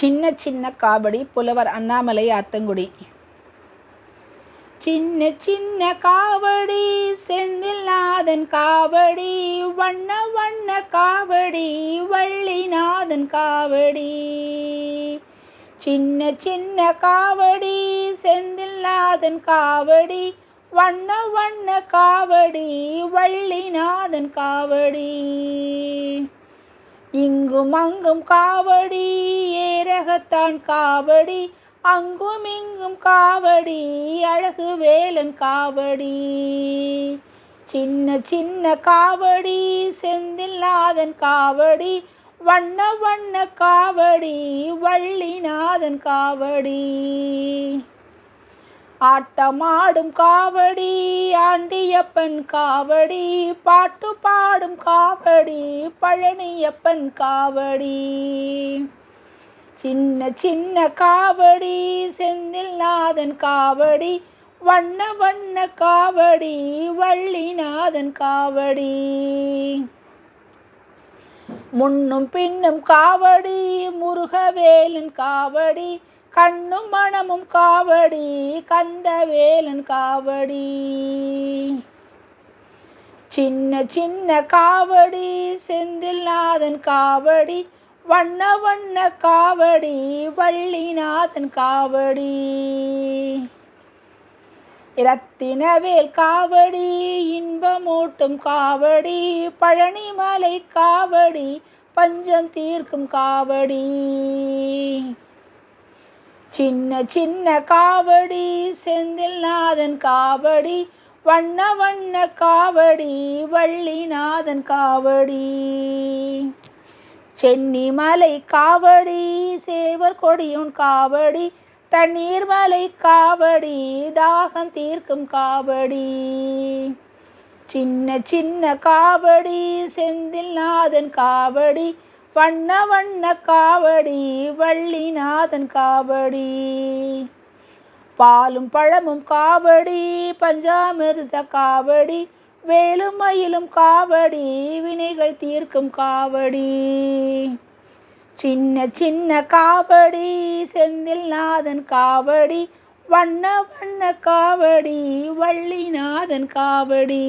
சின்ன சின்ன காவடி புலவர் அண்ணாமலை ஆத்தங்குடி. சின்ன சின்ன காவடி செந்தில்நாதன் காவடி வண்ண வண்ண காவடி வள்ளிநாதன் காவடி சின்ன சின்ன காவடி செந்தில்நாதன் காவடி வண்ண வண்ண காவடி வள்ளிநாதன் காவடி இங்கும் அங்கும் காவடி ஏரகத்தான் காவடி அங்கும் இங்கும் காவடி அழகு வேலன் காவடி. சின்ன சின்ன காவடி செந்தில்நாதன் காவடி வண்ண வண்ண காவடி வள்ளிநாதன் காவடி. ஆட்டமாடும் காவடி ஆண்டியப்பன் காவடி பாட்டு பாடும் காவடி பழனியப்பன் காவடி. சின்ன சின்ன காவடி செந்தில் நாதன் காவடி வண்ண வண்ண காவடி வள்ளிநாதன் காவடி. முன்னும் பின்னும் காவடி முருகவேலன் காவடி கண்ணும் மனமும் காவடி கந்தவேலன் காவடி. சின்ன சின்ன காவடி செந்தில்நாதன் காவடி வண்ண வண்ண காவடி வள்ளிநாதன் காவடி. இரத்தினவேல் காவடி இன்பமூட்டும் காவடி பழனிமலை காவடி பஞ்சம் தீர்க்கும் காவடி. சின்ன சின்ன காவடி செந்தில்நாதன் காவடி வண்ண வண்ண காவடி வள்ளிநாதன் காவடி. சென்னி மலை காவடி சேவர் கொடியுன் காவடி தண்ணீர் மலை காவடி தாகம் தீர்க்கும் காவடி. சின்ன சின்ன காவடி செந்தில் நாதன் காவடி வண்ண வண்ண காவடி வள்ளிநாதன் காவடி. பாலும் பழமும் காவடி பஞ்சாமிர்த காவடி வேலும் மயிலும் காவடி வினைகள் தீர்க்கும் காவடி. சின்ன சின்ன காவடி செந்தில் நாதன் காவடி வண்ண வண்ண காவடி வள்ளிநாதன் காவடி.